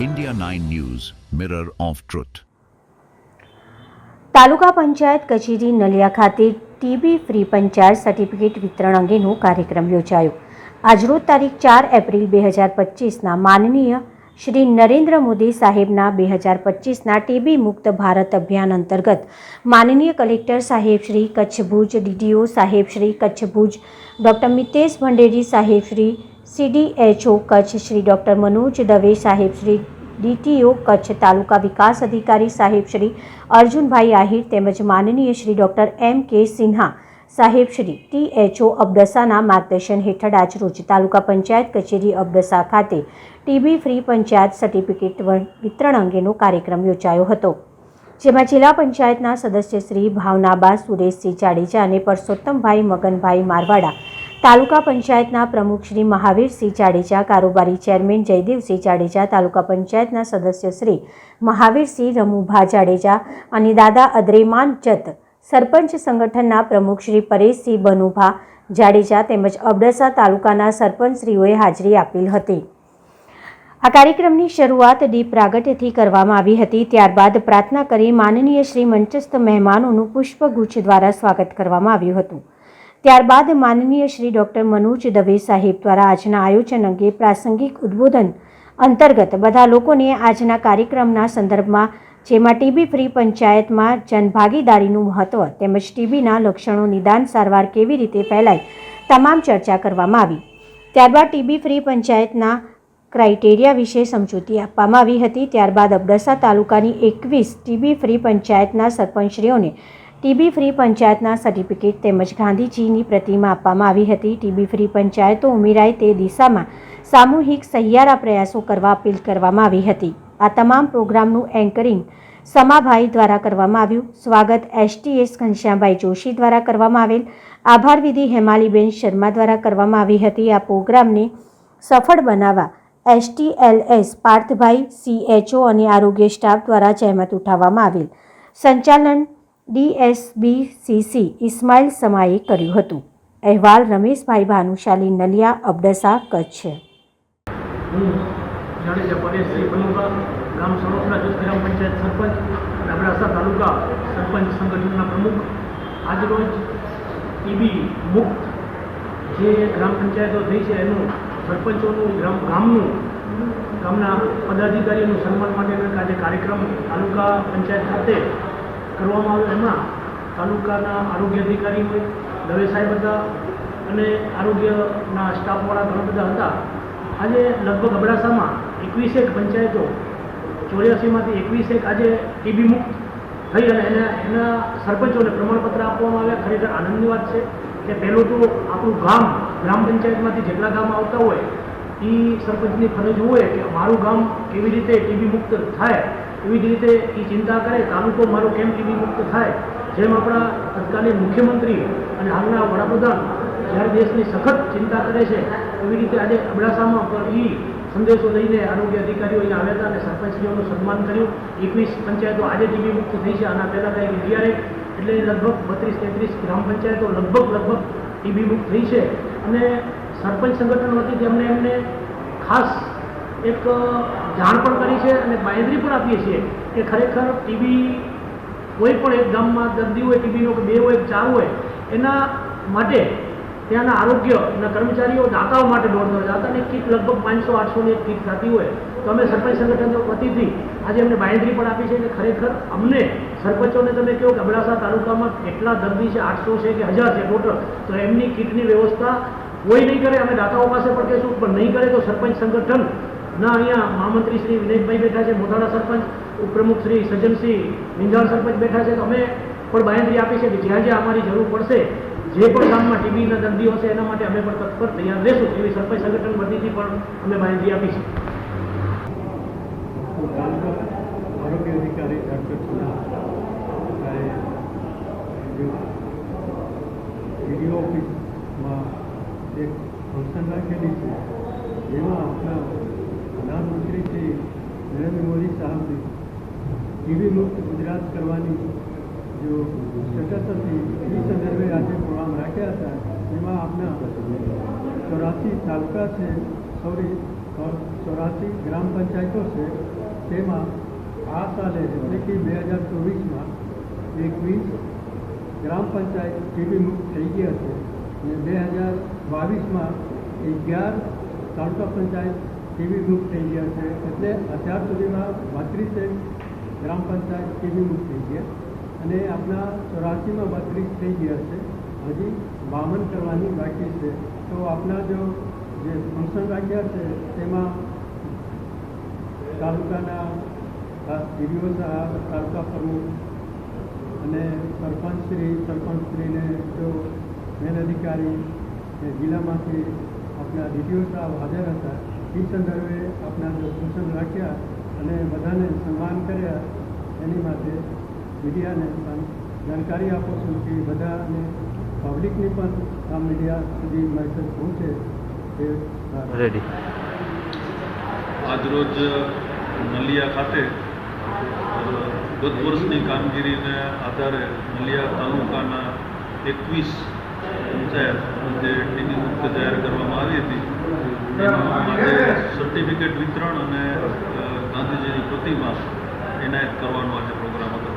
India 9 News, Mirror of Truth. તાલુકા પંચાયત કચેરી નલિયા ખાતે TB free panchayat certificate વિતરણ અંગેનો કાર્યક્રમ યોજાયો આજરોજ તારીખ ચાર એપ્રિલ બે હજાર પચીસના માનનીય શ્રી નરેન્દ્ર મોદી સાહેબના બે હજાર પચીસના ટીબી મુક્ત ભારત અભિયાન અંતર્ગત માનનીય કલેક્ટર સાહેબ શ્રી કચ્છ ભુજ ડીડીઓ સાહેબ શ્રી કચ્છ ભુજ ડૉક્ટર મિતેશ ભંડેરી સાહેબ શ્રી સીડીએચઓ કચ્છ શ્રી ડૉક્ટર મનોજ દવે સાહેબ શ્રી ડીટીઓ કચ્છ તાલુકા વિકાસ અધિકારી સાહેબ શ્રી અર્જુનભાઈ આહિર તેમજ માનનીય શ્રી ડૉક્ટર એમ કે સિન્હા સાહેબ શ્રી ટીએચઓ અબડસાના માર્ગદર્શન હેઠળ આજરોજ તાલુકા પંચાયત કચેરી અબડસા ખાતે ટીબી ફ્રી પંચાયત સર્ટિફિકેટ વિતરણ અંગેનો કાર્યક્રમ યોજાયો હતો. જેમાં જિલ્લા પંચાયતના સદસ્ય શ્રી ભાવનાબા સુરેશસિંહ જાડેજા અને પરસોત્તમભાઈ મગનભાઈ મારવાડા તાલુકા પંચાયતના પ્રમુખ શ્રી મહાવીરસિંહ જાડેજા, કારોબારી ચેરમેન જયદેવસિંહ જાડેજા, તાલુકા પંચાયતના સદસ્ય શ્રી મહાવીરસિંહ રમુભા જાડેજા અને દાદા અદ્રેમાન જત, સરપંચ સંગઠનના પ્રમુખ શ્રી પરેશસિંહ બનુભા જાડેજા તેમજ અબડાસા તાલુકાના સરપંચશ્રીઓએ હાજરી આપેલ હતી. આ કાર્યક્રમની શરૂઆત દીપ પ્રાગટ્યથી કરવામાં આવી હતી. ત્યારબાદ પ્રાર્થના કરી માનનીય શ્રી મંચસ્થ મહેમાનોનું પુષ્પગુચ્છ દ્વારા સ્વાગત કરવામાં આવ્યું હતું. ત્યારબાદ માનનીય શ્રી ડૉક્ટર મનોજ દવે સાહેબ દ્વારા આજના આયોજન અંગે પ્રાસંગિક ઉદ્બોધન અંતર્ગત બધા લોકોને આજના કાર્યક્રમના સંદર્ભમાં, જેમાં ટીબી ફ્રી પંચાયતમાં જનભાગીદારીનું મહત્વ તેમજ ટીબીના લક્ષણો નિદાન સારવાર કેવી રીતે ફેલાય તમામ ચર્ચા કરવામાં આવી. ત્યારબાદ ટીબી ફ્રી પંચાયતના ક્રાઇટેરિયા વિશે સમજૂતી આપવામાં આવી હતી. ત્યારબાદ અબડાસા તાલુકાની એકવીસ ટીબી ફ્રી પંચાયતના સરપંચશ્રીઓને ટીબી ફ્રી પંચાયતના સર્ટિફિકેટ તેમજ ગાંધીજીની પ્રતિમા આપવામાં આવી હતી. ટીબી ફ્રી પંચાયતો ઉમેરાય તે દિશામાં સામૂહિક સહિયારા પ્રયાસો કરવા અપીલ કરવામાં આવી હતી. આ તમામ પ્રોગ્રામનું એન્કરિંગ સમાભાઈ દ્વારા કરવામાં આવ્યું. સ્વાગત એસટીએસ ઘનશ્યામભાઈ જોશી દ્વારા કરવામાં આવેલ. આભાર વિધિ હેમાલીબેન શર્મા દ્વારા કરવામાં આવી હતી. આ પ્રોગ્રામને સફળ બનાવવા એસટીએલએસ પાર્થભાઈ, સીએચઓ અને આરોગ્ય સ્ટાફ દ્વારા જહેમત ઉઠાવવામાં આવેલ. સંચાલન ડીએસબીસીસી ઇસ્માઇલ સમાએ કર્યું હતું. અહેવાલ રમેશભાઈ ભાનુશાલી નલિયા અબડસા કચ્છ. હું જાડેજા જે ગ્રામ પંચાયતો થઈ છે, એનું સરપંચોનું ગ્રામ, ગામનું, ગામના પદાધિકારીઓનું સન્માન માટેનો આજે કાર્યક્રમ તાલુકા પંચાયત ખાતે કરવામાં આવે એમાં તાલુકાના આરોગ્ય અધિકારી હોય, દવે સાહેબ હતા અને આરોગ્યના સ્ટાફવાળા ઘણા બધા હતા. આજે લગભગ અબડાસામાં એકવીસેક પંચાયતો, ચોર્યાસીમાંથી એકવીસેક આજે ટીબી મુક્ત થઈ અને એના એના સરપંચોને પ્રમાણપત્ર આપવામાં આવ્યા. ખરેખર આનંદની વાત છે કે પહેલું તો આપણું ગામ ગ્રામ પંચાયતમાંથી જેટલા ગામ આવતા હોય એ સરપંચની ફરજ હોય કે મારું ગામ કેવી રીતે ટીબી મુક્ત થાય. એવી જ રીતે એ ચિંતા કરે, તાલુકો મારો કેમ ટીબી મુક્ત થાય? જેમ આપણા તત્કાલીન મુખ્યમંત્રી અને હાલના વડાપ્રધાન જ્યારે દેશની સખત ચિંતા કરે છે, એવી રીતે આજે અબડાસામાં પણ એ સંદેશો લઈને આરોગ્ય અધિકારીઓ અહીંયા આવ્યા હતા અને સરપંચશ્રીઓનું સન્માન કર્યું. એકવીસ પંચાયતો આજે ટીબી મુક્ત થઈ છે. આના પહેલાં કંઈક અગિયાર એટલે લગભગ બત્રીસ તેત્રીસ ગ્રામ પંચાયતો લગભગ લગભગ ટીબી મુક્ત થઈ છે. અને સરપંચ સંગઠન વતી તેમને એમને ખાસ એક જાણ પણ કરી છે અને બાંયધરી પણ આપીએ છીએ કે ખરેખર ટીબી કોઈ પણ એક ગામમાં દર્દી હોય ટીબીનો બે હોય, ચાર હોય, એના માટે ત્યાંના આરોગ્યના કર્મચારીઓ દાતાઓ માટે દોડતા હોય દાતાની કીટ લગભગ પાંચસો આઠસોની એક કીટ થતી હોય. તો અમે સરપંચ સંગઠન વતીથી આજે અમને બાંયધરી પણ આપી છે કે ખરેખર અમને સરપંચોને તમે કહો કે અબડાસા તાલુકામાં કેટલા દર્દી છે, આઠસો છે કે હજાર છે ટોટલ, તો એમની કીટની વ્યવસ્થા કોઈ નહીં કરે. અમે દાતાઓ પાસે પણ કહીશું, પણ નહીં કરે તો સરપંચ સંગઠન ના, અહીંયા મહામંત્રી શ્રી વિનયભાઈ બેઠા છે મોઢાડા સરપંચ, ઉપપ્રમુખ શ્રી સજ્જનસિંહ નિંજાળ સરપંચ બેઠા છે. તો અમે પણ બાંયધરી આપી છે કે જ્યાં જ્યાં અમારી જરૂર પડશે, જે પણ ગામમાં ટીબીના દર્દીઓ હશે, એના માટે અમે પણ તત્પર તૈયાર રહેશું. એવી સરપંચ સંગઠન વતીથી પણ અમે બાંયધરી આપી છે. આરોગ્ય અધિકારી ડૉક્ટર સુના વીડિયો ઓફિસમાં એક ફંક્શન રાખેલી છે જેમાં આપણા પ્રધાનમંત્રી શ્રી નરેન્દ્ર મોદી સાહેબની ટીવી મુક્ત ગુજરાત કરવાની જો સ્ટેટસ હતી એ સંદર્ભે આજે પ્રોગ્રામ રાખ્યા હતા એમાં આપણા ચોરાસી તાલુકા છે સોરી ચોરાસી ગ્રામ પંચાયતો છે તેમાં આ સાલે એટલે કે બે હજાર ચોવીસમાં એકવીસ ગ્રામ પંચાયત ટીબી મુક્ત થઈ ગયા છે અને બે હજાર બાવીસમાં અગિયાર તાલુકા પંચાયત ટીબી મુક્ત થઈ ગયા છે એટલે અત્યાર સુધીમાં બત્રીસેક ગ્રામ પંચાયત મુક્ત થઈ ગયા? અને આપણા ચોરાસીમાં બત્રીસ થઈ ગયા છે. હજી વામન કરવાની બાકી છે. તો આપણા જો જે ફંક્શન રાખ્યા છે, તેમાં તાલુકાના ડીડીઓ સાહેબ, તાલુકા પ્રમુખ અને સરપંચશ્રી સરપંચશ્રીને જો મેન અધિકારી જિલ્લામાંથી આપણા ડીડીઓ સાહેબ હાજર હતા, એ સંદર્ભે આપણા જો ફંક્શન રાખ્યા અને બધાને સન્માન કર્યા. એની માટે મીડિયાને પણ જાણકારી આપો છું કે બધાને પબ્લિકની પણ આ મીડિયા સુધી મેસેજ પહોંચે તે. રેડી આજરોજ નલિયા ખાતે ગત વર્ષની કામગીરીને આધારે નલિયા તાલુકાના એકવીસ પંચાયત જે ટીબી મુક્ત જાહેર કરવામાં આવી હતી. એના માટે સર્ટિફિકેટ વિતરણ અને ગાંધીજીની પ્રતિમા એનાયત કરવાનો આજે પ્રોગ્રામ હતો.